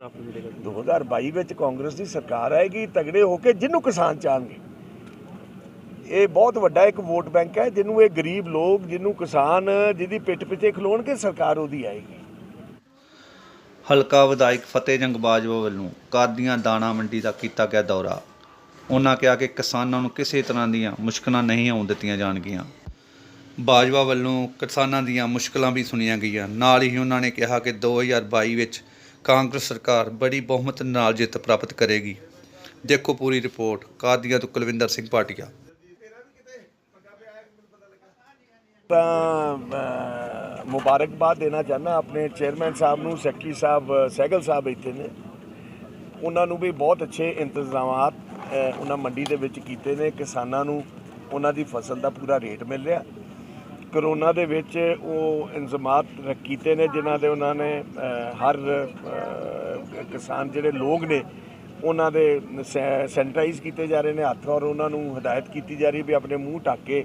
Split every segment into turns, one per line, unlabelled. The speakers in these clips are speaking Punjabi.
ਪ੍ਰਾਪਤ ਮਿਲੇਗਾ
2022 ਵਿੱਚ ਕਾਂਗਰਸ ਦੀ ਸਰਕਾਰ ਆਏਗੀ, ਤਗੜੇ ਹੋ ਕੇ ਜਿਹਨੂੰ ਕਿਸਾਨ ਚਾਹਣਗੇ। ਇਹ ਬਹੁਤ ਵੱਡਾ ਇੱਕ ਵੋਟ ਬੈਂਕ ਹੈ, ਜਿਹਨੂੰ ਇਹ ਗਰੀਬ ਲੋਕ, ਜਿਹਨੂੰ ਕਿਸਾਨ, ਜਿਹਦੀ ਪਿੱਠ ਪਿੱਛੇ ਖਲੋਣਗੇ, ਸਰਕਾਰ ਉਹਦੀ ਆਏਗੀ।
ਹਲਕਾ ਵਿਧਾਇਕ ਫਤਿਹ ਜੰਗ ਬਾਜਵਾ ਵੱਲੋਂ ਕਾਦੀਆਂ ਦਾਣਾ ਮੰਡੀ ਦਾ ਕੀਤਾ ਗਿਆ ਦੌਰਾ। ਉਹਨਾਂ ਕਿਹਾ ਕਿ ਕਿਸਾਨਾਂ ਨੂੰ ਕਿਸੇ ਤਰ੍ਹਾਂ ਦੀਆਂ ਮੁਸ਼ਕਲਾਂ ਨਹੀਂ ਆਉਣ ਦਿੱਤੀਆਂ ਜਾਣਗੀਆਂ। ਬਾਜਵਾ ਵੱਲੋਂ ਕਿਸਾਨਾਂ ਦੀਆਂ ਮੁਸ਼ਕਲਾਂ ਵੀ ਸੁਣੀਆਂ ਗਈਆਂ। ਨਾਲ ਹੀ ਉਹਨਾਂ ਨੇ ਕਿਹਾ ਕਿ 2022 ਵਿੱਚ ਕਾਂਗਰਸ ਸਰਕਾਰ ਬੜੀ ਬਹੁਮਤ ਨਾਲ ਜਿੱਤ ਪ੍ਰਾਪਤ ਕਰੇਗੀ। ਦੇਖੋ ਪੂਰੀ ਰਿਪੋਰਟ ਕਾਦੀਆਂ ਤੋਂ ਕੁਲਵਿੰਦਰ ਸਿੰਘ ਪਾਟਿਆ
ਤਾਂ ਮੁਬਾਰਕਬਾਦ ਦੇਣਾ ਚਾਹੁੰਦਾ ਆਪਣੇ ਚੇਅਰਮੈਨ ਸਾਹਿਬ ਨੂੰ ਸੈਕਟਰੀ ਸਾਹਿਬ ਅਹ, ਸਹਿਗਲ ਸਾਹਿਬ ਇੱਥੇ ਨੇ। ਉਹਨਾਂ ਨੂੰ ਵੀ ਬਹੁਤ ਅੱਛੇ ਇੰਤਜ਼ਾਮਾਤ ਉਹਨਾਂ ਮੰਡੀ ਦੇ ਵਿੱਚ ਕੀਤੇ ਨੇ। ਕਿਸਾਨਾਂ ਨੂੰ ਉਹਨਾਂ ਦੀ ਫਸਲ ਦਾ ਪੂਰਾ ਰੇਟ ਮਿਲ ਰਿਹਾ। ਕਰੋਨਾ ਦੇ ਵਿੱਚ ਉਹ ਇੰਤਜ਼ਾਮਾਤ ਰ- ਕੀਤੇ ਨੇ ਜਿਨ੍ਹਾਂ ਦੇ ਉਹਨਾਂ ਨੇ ਹਰ ਕਿਸਾਨ ਜਿਹੜੇ ਲੋਕ ਨੇ ਉਹਨਾਂ ਦੇ ਸੈਨੀਟਾਈਜ਼ ਕੀਤੇ ਜਾ ਰਹੇ ਨੇ ਹੱਥ ਔਰ ਉਹਨਾਂ ਨੂੰ ਹਦਾਇਤ ਕੀਤੀ ਜਾ ਰਹੀ ਵੀ ਆਪਣੇ ਮੂੰਹ ਢੱਕ ਕੇ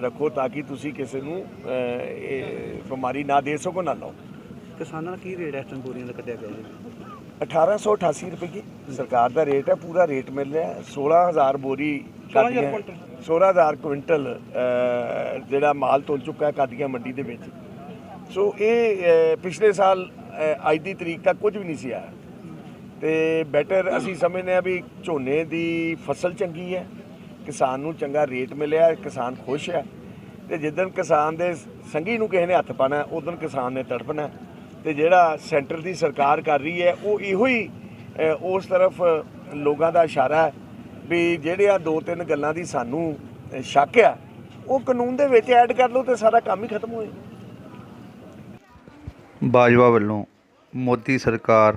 ਰੱਖੋ ਤਾਂ ਕਿ ਤੁਸੀਂ ਕਿਸੇ ਨੂੰ ਇਹ ਬਿਮਾਰੀ ਨਾ ਦੇ ਸਕੋ ਨਾ ਲਓ
ਕਿਸਾਨਾਂ ਦਾ ਕੀ ਰੇਟ ਹੈ ਇਸ ਟਾਈਮ ਬੋਰੀਆਂ ਦਾ ਕੱਢਿਆ ਗਿਆ ਜੀ
1888 ਰੁਪਏ ਸਰਕਾਰ ਦਾ ਰੇਟ ਹੈ ਪੂਰਾ ਰੇਟ ਮਿਲ ਰਿਹਾ ਹੈ। 16000 ਬੋਰੀ ਕਾਦੀਆਂ 16000 ਕੁਇੰਟਲ। ਅਹ, ਜਿਹੜਾ ਮਾਲ ਤੁਲ ਚੁੱਕਾ ਹੈ ਕਾਦੀਆਂ ਮੰਡੀ ਦੇ ਵਿੱਚ। ਸੋ ਇਹ ਪਿਛਲੇ ਸਾਲ ਅੱਜ ਦੀ ਤਰੀਕ ਤੱਕ ਕੁਝ ਵੀ ਨਹੀਂ ਸੀ ਆਇਆ। ਤੇ ਬੈਟਰ ਅਸੀਂ ਸਮਝਦੇ ਹਾਂ ਵੀ ਝੋਨੇ ਦੀ ਫਸਲ ਚੰਗੀ ਹੈ ਕਿਸਾਨ ਨੂੰ ਚੰਗਾ ਰੇਟ ਮਿਲਿਆ ਕਿਸਾਨ ਖੁਸ਼ ਹੈ। ਤੇ ਜਿੱਦਣ ਕਿਸਾਨ ਦੇ ਸੰਗੀ ਨੂੰ ਕਿਸੇ ਨੇ ਹੱਥ ਪਾਣਾ ਉਦੋਂ ਕਿਸਾਨ ਨੇ ਤੜਪਣਾ। ਤੇ ਜਿਹੜਾ ਸੈਂਟਰ ਦੀ ਸਰਕਾਰ ਕਰ ਰਹੀ ਹੈ ਉਹ ਇਹੋ ਹੀ ਉਸ ਤਰਫ ਲੋਕਾਂ ਦਾ ਇਸ਼ਾਰਾ ਹੈ ਵੀ ਜਿਹੜੀਆਂ ਦੋ ਤਿੰਨ ਗੱਲਾਂ ਦੀ ਸਾਨੂੰ ਸ਼ੱਕ ਆ ਉਹ ਕਾਨੂੰਨ ਦੇ ਵਿੱਚ ਐਡ ਕਰ ਲਓ ਤੇ ਸਾਰਾ ਕੰਮ ਹੀ ਖਤਮ ਹੋਏ।
ਬਾਜਵਾ ਵੱਲੋਂ ਮੋਦੀ ਸਰਕਾਰ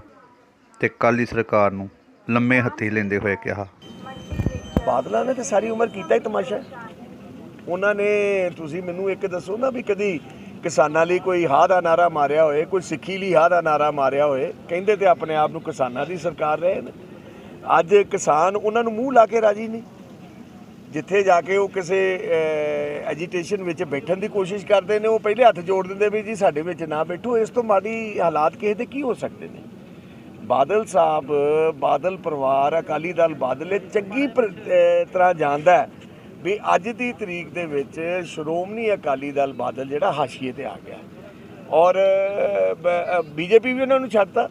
ਤੇ ਕਾਲੀ ਸਰਕਾਰ ਨੂੰ ਲੰਮੇ ਹੱਥੀ ਲੈਂਦੇ ਹੋਏ ਕਿਹਾ।
ਬਾਦਲਾਂ ਨੇ ਤੇ ਸਾਰੀ ਉਮਰ ਕੀਤਾ ਹੀ ਤਮਾਸ਼ਾ। ਉਹਨਾਂ ਨੇ ਤੁਸੀਂ ਮੈਨੂੰ ਇੱਕ ਦੱਸੋ ਨਾ ਵੀ ਕਦੀ ਕਿਸਾਨਾਂ ਲਈ ਕੋਈ ਹਾਂ ਦਾ ਨਾਰਾ ਮਾਰਿਆ ਹੋਏ ਕੋਈ ਸਿੱਖੀ ਲਈ ਹਾਂ ਦਾ ਨਾਰਾ ਮਾਰਿਆ ਹੋਏ ਕਹਿੰਦੇ ਤੇ ਆਪਣੇ ਆਪ ਨੂੰ ਕਿਸਾਨਾਂ ਦੀ ਸਰਕਾਰ ਰਹੇ ਨੇ। ਅੱਜ ਕਿਸਾਨ ਉਹਨਾਂ ਨੂੰ ਮੂੰਹ ਲਾ ਕੇ ਰਾਜੀ ਨਹੀਂ। ਜਿੱਥੇ ਜਾ ਕੇ ਉਹ ਕਿਸੇ ਐਜੀਟੇਸ਼ਨ ਵਿੱਚ ਬੈਠਣ ਦੀ ਕੋਸ਼ਿਸ਼ ਕਰਦੇ ਨੇ, ਉਹ ਪਹਿਲੇ ਹੱਥ ਜੋੜ ਦਿੰਦੇ ਵੀ ਜੀ ਸਾਡੇ ਵਿੱਚ ਨਾ ਬੈਠੋ, ਇਸ ਤੋਂ ਮਾੜੀ ਹਾਲਾਤ ਕਿਸੇ ਦੇ ਕੀ ਹੋ ਸਕਦੇ ਨੇ। ਬਾਦਲ ਸਾਹਿਬ, ਬਾਦਲ ਪਰਿਵਾਰ, ਅਕਾਲੀ ਦਲ ਬਾਦਲ, ਇਹ ਚੰਗੀ ਤਰ੍ਹਾਂ ਜਾਣਦਾ ਵੀ ਅੱਜ ਦੀ ਤਰੀਕ ਦੇ ਵਿੱਚ ਸ਼੍ਰੋਮਣੀ ਅਕਾਲੀ ਦਲ ਬਾਦਲ ਜਿਹੜਾ ਹਾਸ਼ੀਏ ਤੇ ਆ ਗਿਆ। ਔਰ ਬੀਜੇਪੀ ਵੀ ਉਹਨਾਂ ਨੂੰ ਛੱਡਤਾ।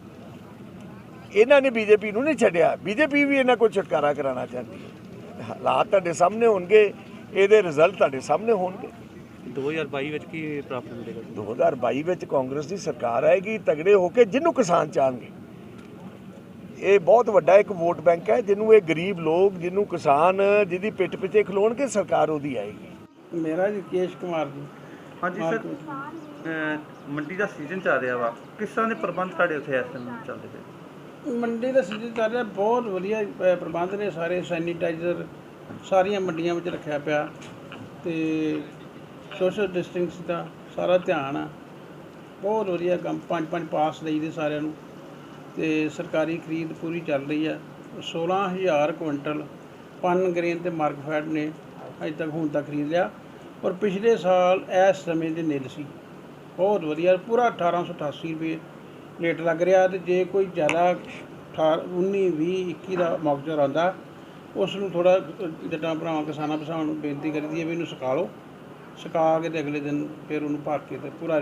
ਇਹਨਾਂ ਨੇ ਬੀਜੇਪੀ ਨੂੰ ਨਹੀਂ ਛੱਡਿਆ। ਬੀਜੇਪੀ ਵੀ ਇਹਨਾਂ ਕੋਲ ਛੁਟਕਾਰਾ ਕਰਾਉਣਾ ਚਾਹੁੰਦੀ ਹੈ। ਹਾਲਾਤ ਤੁਹਾਡੇ ਸਾਹਮਣੇ ਹੋਣਗੇ ਇਹਦੇ ਰਿਜ਼ਲਟ ਤੁਹਾਡੇ ਸਾਹਮਣੇ ਹੋਣਗੇ।
2022 ਵਿੱਚ ਕੀ ਪ੍ਰਾਪਤ ਮਿਲੇਗਾ
2022 ਵਿੱਚ ਕਾਂਗਰਸ ਦੀ ਸਰਕਾਰ ਆਏਗੀ ਤਗੜੇ ਹੋ ਕੇ ਜਿਹਨੂੰ ਕਿਸਾਨ ਚਾਹਣਗੇ। ਇਹ ਬਹੁਤ ਵੱਡਾ ਇੱਕ ਵੋਟ ਬੈਂਕ ਹੈ ਜਿਹਨੂੰ ਇਹ ਗਰੀਬ ਲੋਕ ਜਿਹਨੂੰ ਕਿਸਾਨ ਜਿਹਦੀ ਪਿੱਠ ਪਿੱਛੇ ਖਲੋਣਗੇ ਸਰਕਾਰ ਉਹਦੀ ਆਏਗੀ।
ਮੇਰਾ ਜੀ ਕੇਸ਼ ਕੁਮਾਰ ਜੀ।
ਹਾਂਜੀ ਸਰ ਮੰਡੀ ਦਾ ਸੀਜ਼ਨ ਚੱਲ ਰਿਹਾ ਵਾ। ਕਿਸ ਤਰ੍ਹਾਂ ਦੇ ਪ੍ਰਬੰਧ ਤੁਹਾਡੇ ਉੱਥੇ ਇਸ ਚੱਲਦੇ ਪਏ?
ਮੰਡੀ ਦਾ ਸੀਜ਼ਨ ਚੱਲ ਰਿਹਾ ਬਹੁਤ ਵਧੀਆ ਅ, ਪ੍ਰਬੰਧ ਨੇ ਸਾਰੇ ਸੈਨੀਟਾਈਜ਼ਰ ਸਾਰੀਆਂ ਮੰਡੀਆਂ ਵਿੱਚ ਰੱਖਿਆ ਪਿਆ। ਤੇ ਸੋਸ਼ਲ ਡਿਸਟੈਂਸ ਦਾ ਸਾਰਾ ਧਿਆਨ ਆ। ਬਹੁਤ ਵਧੀਆ ਕੰਮ ਪੰਜ ਪੰਜ ਪਾਸ ਦੇਈਦੇ ਸਾਰਿਆਂ ਨੂੰ। ਤੇ ਸਰਕਾਰੀ ਖਰੀਦ ਪੂਰੀ ਚੱਲ ਰਹੀ ਆ। 16000 ਕੁਇੰਟਲ ਪਨ ਗ੍ਰੇਨ ਤੇ ਮਾਰਕਫੈਟ ਨੇ ਅਜੇ ਤੱਕ ਹੁਣ ਤੱਕ ਖਰੀਦ ਲਿਆ। ਔਰ ਪਿਛਲੇ ਸਾਲ ਇਸ ਸਮੇਂ ਦੇ ਨਿਲ ਸੀ। ਬਹੁਤ ਵਧੀਆ ਪੂਰਾ 1888 ਰੁਪਏ ਰੇਟ ਲੱਗ ਰਿਹਾ ਤੇ ਜੇ ਕੋਈ ਜ਼ਿਆਦਾ 19 20 21 ਦਾ ਮੌਕਜਰ ਆਉਂਦਾ ਉਸ ਨੂੰ ਥੋੜਾ ਜੱਟਾਂ ਭਰਾਵਾਂ, ਕਿਸਾਨਾਂ ਭਰਾਵਾਂ ਨੂੰ ਬੇਨਤੀ ਕਰੀਦੀ ਹੈ ਵੀ ਇਹਨੂੰ ਸੁਕਾ ਲਓ। ਸੁਕਾ ਕੇ ਤੇ ਅਗਲੇ ਦਿਨ ਫਿਰ ਉਹਨੂੰ ਭਰ ਕੇ ਤੇ ਪੂਰਾ